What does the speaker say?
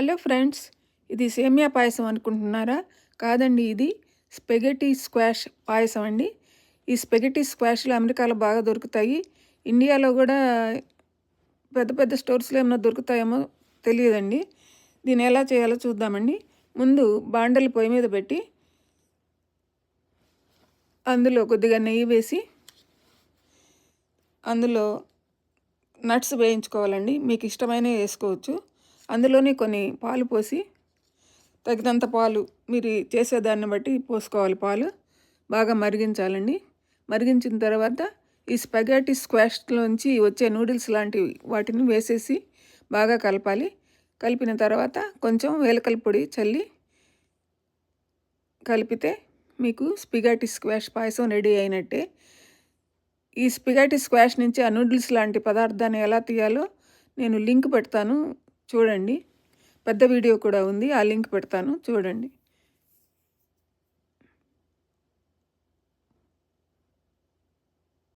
Hello friends ఇది సేమియా పాయసం అనుకుంటున్నారా? కాదండి ఇది స్పెగటీ స్క్వాష్ పాయసం అండి. ఈ స్పెగటీ స్క్వాష్లు అమెరికాలో బాగా దొరుకుతాయి. ఇండియాలో కూడా పెద్ద పెద్ద స్టోర్స్లో ఏమైనా దొరుకుతాయేమో తెలియదండి. దీన్ని ఎలా చేయాలో చూద్దామండి. ముందు బాండలు పొయ్యి మీద పెట్టి అందులో కొద్దిగా నెయ్యి వేసి అందులో నట్స్ వేయించుకోవాలండి. మీకు ఇష్టమైన వేసుకోవచ్చు. అందులోనే కొన్ని పాలు పోసి తగినంత పాలు మీరు చేసేదాన్ని బట్టి పోసుకోవాలి పాలు. బాగా మరిగించాలండి. మరిగించిన తర్వాత ఈ స్పెగాటి స్క్వాష్లోంచి వచ్చే నూడిల్స్ లాంటివి వాటిని వేసేసి బాగా కలపాలి. కలిపిన తర్వాత కొంచెం వేలకల పొడి చల్లి కలిపితే మీకు స్పిగాటి స్క్వాష్ పాయసం రెడీ అయినట్టే. ఈ స్పిగాటి స్క్వాష్ నుంచి ఆ నూడిల్స్ లాంటి పదార్థాన్ని ఎలా తీయాలో నేను లింక్ పెడతాను. చూడండి. పెద్ద వీడియో కూడా ఉంది. ఆ లింక్ పెడతాను. చూడండి.